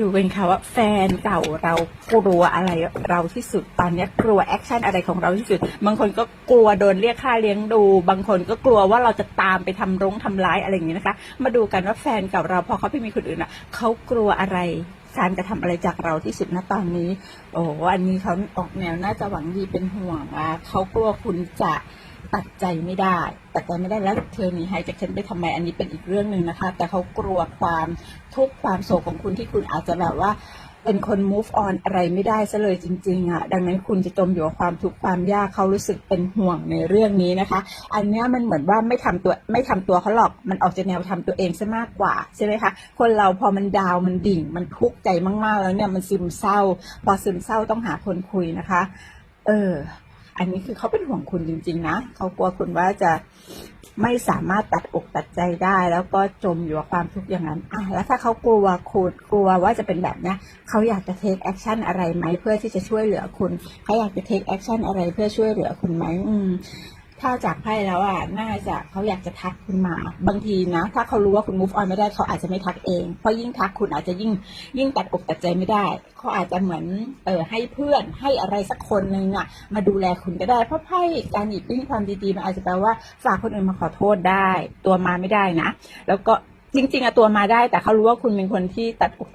ดูกันค่ะว่าแฟนเก่าเรากลัวอะไรเราที่สุดตอนนี้กลัวแอคชั่นอะไรของเราที่สุด บางคนก็กลัวโดนเรียกค่าเลี้ยงดู บางคนก็กลัวว่าเราจะตามไปทำร้งทำร้ายอะไรอย่างนี้นะคะ มาดูกันว่าแฟนเก่าเราพอเขาไปมีคนอื่นอะเขากลัวอะไรการกระทำอะไรจากเราที่สุดณตอนนี้ โอ้อันนี้เขาออกแนวน่าจะหวังดีเป็นห่วงว่าเขากลัวคุณจะ ตัดใจไม่ได้ ตัดใจไม่ได้แล้วเธอหนีหายจากฉันไปทำไมอันนี้เป็นอีกเรื่องหนึ่งนะคะ แต่เขากลัวความทุกข์ความโศกของคุณที่คุณอาจจะแบบว่าเป็นคน move on อะไรไม่ได้ซะเลยจริงๆอะ ดังนั้นคุณจะจมอยู่กับความทุกข์ความยากเขารู้สึกเป็นห่วงในเรื่องนี้นะคะ อันนี้มันเหมือนว่าไม่ทำตัวไม่ทำตัวเขาหรอก มันออกจากแนวทำตัวเองซะมากกว่าใช่ไหมคะ คนเราพอมันดาวมันดิ่ง มันทุกข์ใจมากๆแล้วเนี่ยมันซึมเศร้า พอซึมเศร้าต้องหาคนคุยนะคะ เออ อันนี้คือเขาเป็นห่วงคุณจริง ๆ นะเขากลัวคุณว่าจะไม่สามารถตัดอกตัดใจได้ แล้วก็จมอยู่กับความทุกข์อย่างนั้นอะแล้วถ้าเขากลัวคุณกลัวว่าจะเป็นแบบเนี้ยเขาอยากจะเทคแอคชั่นอะไรไหมเพื่อที่จะช่วยเหลือคุณเขาอยากจะเทคแอคชั่นอะไรเพื่อช่วยเหลือคุณไหมอืม ถ้าจากไพ่แล้วอะน่าจะเขาอยากจะทักคุณมา บางทีนะ ถ้าเขารู้ว่าคุณ move on ไม่ได้เขาอาจจะไม่ทักเองเพราะยิ่งทักคุณอาจจะยิ่งยิ่งตัดอกตัดใจไม่ได้เขาอาจจะเหมือนเออให้เพื่อนให้อะไรสักคนหนึ่งอะ มาดูแลคุณก็ได้เพราะไพ่การหยิบยื่นความดีๆมันอาจจะแปลว่าฝากคนอื่นมาขอโทษได้ ตัวมาไม่ได้นะ แล้วก็จริง ๆอะตัวมาได้แต่เขารู้ว่าคุณเป็นคนที่ตัดอกตัด